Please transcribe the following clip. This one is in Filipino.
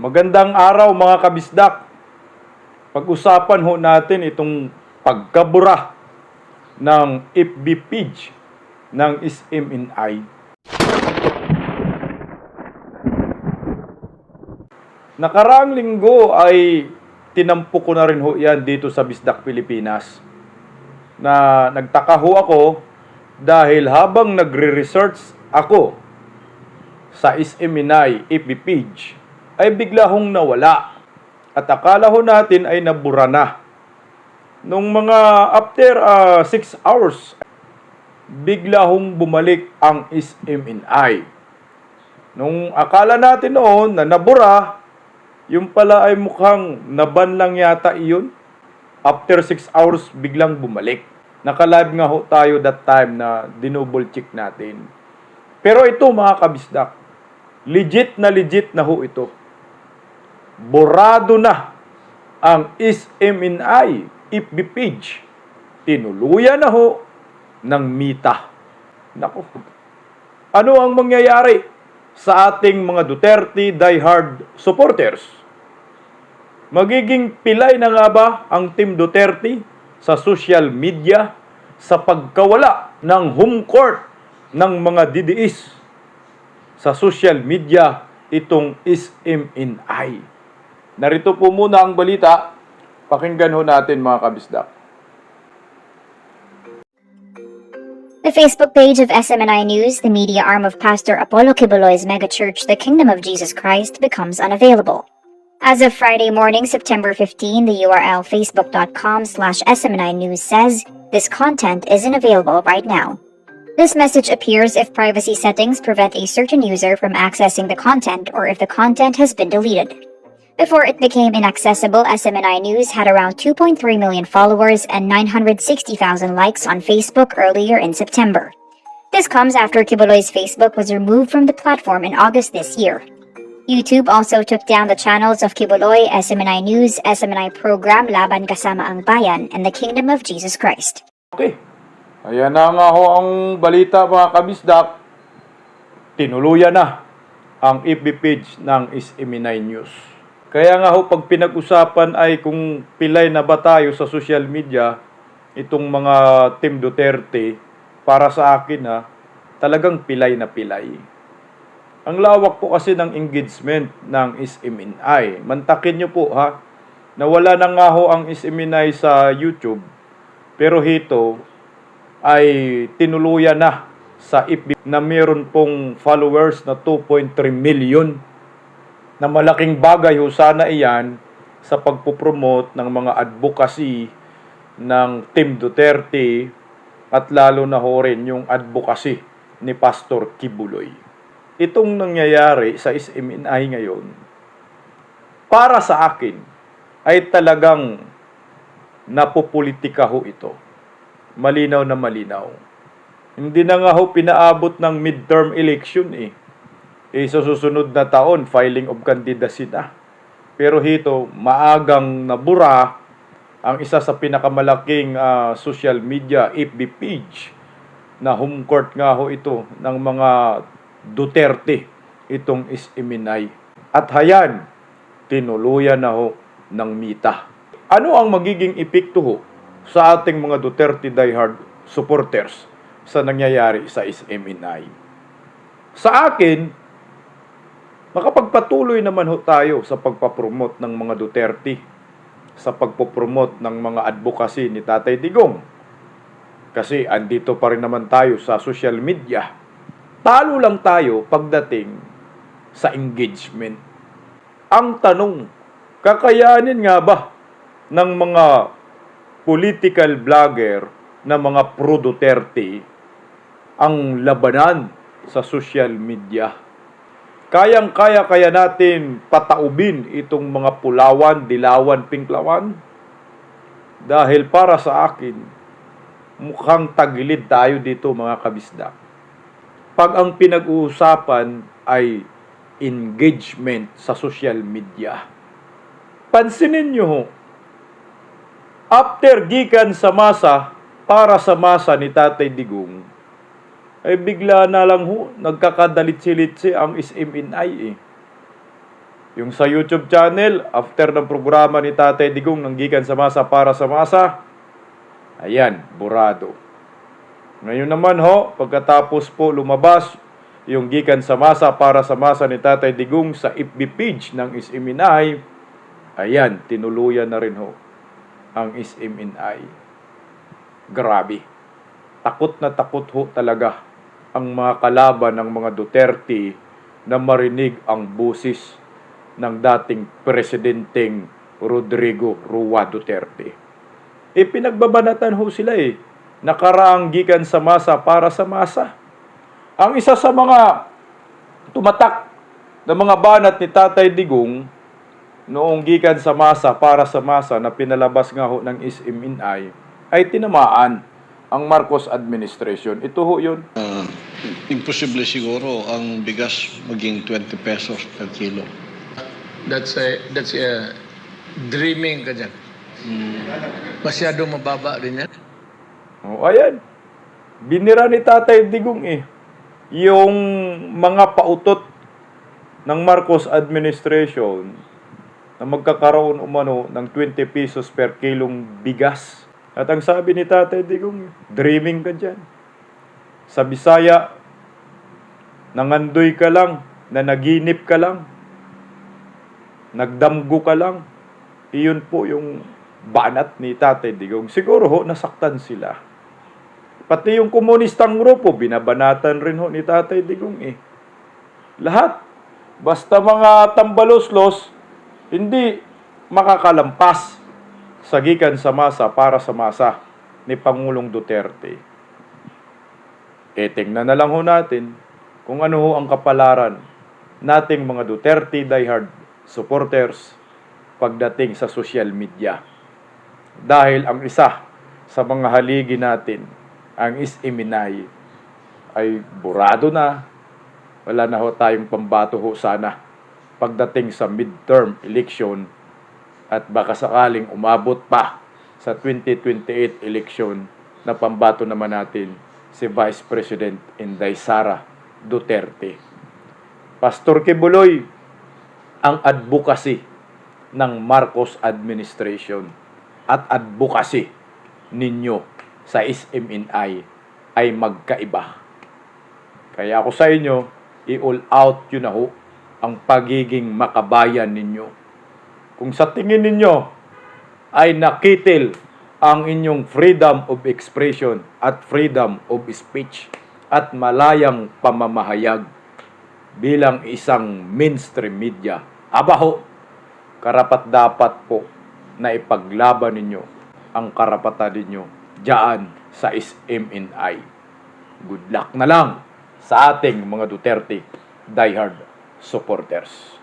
Magandang araw mga kabisdak. Pag-usapan ho natin itong pagkabura ng FB page ng SMNI. Nakaraang linggo ay tinampo ko na rin ho yan dito sa Bisdak, Pilipinas. Na nagtaka ho ako dahil habang nagre-research ako sa SMNI FB page ay bigla hong nawala. At akala ho natin ay nabura na. Nung mga after 6 hours, bigla hong bumalik ang SMNI. Nung akala natin noon na nabura, yung pala ay mukhang naban lang yata iyon. After 6 hours, biglang bumalik. Nakalive nga ho tayo that time na dinouble check natin. Pero ito mga kabisdak, legit na legit na ho ito. Borado na ang SMNI FB page. Tinuluyan na ho ng mita. Naku. Ano ang mangyayari sa ating mga Duterte diehard supporters? Magiging pilay na nga ba ang Team Duterte sa social media sa pagkawala ng home court ng mga DDS sa social media itong SMNI. Narito po muna ang balita. Pakinggan ho natin mga kabisdak. The Facebook page of SMNI News, the media arm of Pastor Apollo Kibuloy's megachurch, The Kingdom of Jesus Christ, becomes unavailable. As of Friday morning, September 15, the URL facebook.com slash SMNI News says this content isn't available right now. This message appears if privacy settings prevent a certain user from accessing the content or if the content has been deleted. Before it became inaccessible, SMNI News had around 2.3 million followers and 960,000 likes on Facebook earlier in September. This comes after Kibuloy's Facebook was removed from the platform in August this year. YouTube also took down the channels of Kibuloy, SMNI News, SMNI Program Laban Kasama ang Bayan, and the Kingdom of Jesus Christ. Okay. Ayan na nga ho ang balita mga kabisdak. Tinuluyan na ang FB page ng SMNI News. Kaya nga ho pag pinag-usapan ay kung pilay na ba tayo sa social media itong mga Team Duterte para sa akin ha, talagang pilay na pilay. Ang lawak po kasi ng engagement ng SMNI. Mantakin nyo po ha, nawala na nga ho ang SMNI sa YouTube pero hito ay tinuluyan na sa FB na meron pong followers na 2.3 million na malaking bagay ho sana iyan sa pagpupromote ng mga advocacy ng Team Duterte at lalo na ho rin yung advocacy ni Pastor Kibuloy. Itong nangyayari sa SMNI ngayon, para sa akin, ay talagang napopolitika ho ito. Malinaw na malinaw. Hindi na nga ho pinaabot ng midterm election eh. Eh sa susunod na taon, filing of candidacy na. Pero hito, maagang nabura ang isa sa pinakamalaking ah, social media FB page na home court nga ho ito ng mga Duterte itong SMNI. At hayan, tinuluyan na ho ng mita. Ano ang magiging epekto ho sa ating mga Duterte diehard supporters sa nangyayari sa SMNI? Sa akin, makapagpatuloy naman ho tayo sa pagpapromote ng mga Duterte, sa pagpopromote ng mga advocacy ni Tatay Digong. Kasi andito pa rin naman tayo sa social media. Talo lang tayo pagdating sa engagement. Ang tanong, kakayanin nga ba ng mga political vlogger na mga pro-Duterte ang labanan sa social media? Kayang-kaya kaya natin pataubin itong mga pulawan, dilawan, pinklawan? Dahil para sa akin, mukhang tagilid tayo dito mga kabisdak. Pag ang pinag-uusapan ay engagement sa social media. Pansinin nyo ho, after gikan sa masa, para sa masa ni Tatay Digong, ay bigla na lang ho, nagkakadalit-silitsi ang SMNI eh. Yung sa YouTube channel, after ng programa ni Tatay Digong ng Gikan sa Masa para sa Masa, ayan, burado. Ngayon naman ho, pagkatapos po lumabas yung Gikan sa Masa para sa Masa ni Tatay Digong sa FB page ng Isiminay, ayan, tinuluyan na rin ho ang Isiminay. Grabe. Takot na takot ho talaga ang mga kalaban ng mga Duterte na marinig ang busis ng dating presidenteng Rodrigo Rua Duterte. E pinagbabanatan ho sila eh. Nakaraang gikan sa masa para sa masa. Ang isa sa mga tumatak na mga banat ni Tatay Digong noong gikan sa masa para sa masa na pinalabas nga ho ng SMNI ay tinamaan ang Marcos administration. Ito ho yun. Ah, imposible siguro ang bigas maging 20 pesos per kilo. That's a, that's a dreaming ka dyan. Masyado mababa rin yan. O, ayan. Binira ni Tatay Digong eh. Yung mga pautot ng Marcos administration na magkakaroon umano ng 20 pesos per kilong bigas. At ang sabi ni Tatay Digong, dreaming ka dyan. Sa Bisaya, nangandoy ka lang, na naginip ka lang, nagdamgo ka lang. Iyon po yung banat ni Tatay Digong. Siguro ho, nasaktan sila. Pati yung komunistang grupo, binabanatan rin ho ni Tatay Digong eh. Lahat. Basta mga tambaloslos, hindi makakalampas sa gikan sa masa para sa masa ni Pangulong Duterte. E tingnan na lang ho natin kung ano ho ang kapalaran nating mga Duterte diehard supporters pagdating sa social media. Dahil ang isa sa mga haligi natin, ang is-iminay, ay burado na. Wala na ho tayong pambato ho sana pagdating sa midterm election at baka sakaling umabot pa sa 2028 election na pambato naman natin si Vice President Inday Sara Duterte. Pastor Kibuloy, ang advocacy ng Marcos administration at advocacy ninyo sa SMNI ay magkaiba. Kaya ako sa inyo, i-all out yun na ho ang pagiging makabayan ninyo. Kung sa tingin ninyo ay nakitil ang inyong freedom of expression at freedom of speech at malayang pamamahayag bilang isang mainstream media, abaho, karapat dapat po na ipaglaban ninyo ang karapatan ninyo diyan sa SMNI. Good luck na lang sa ating mga Duterte diehard supporters.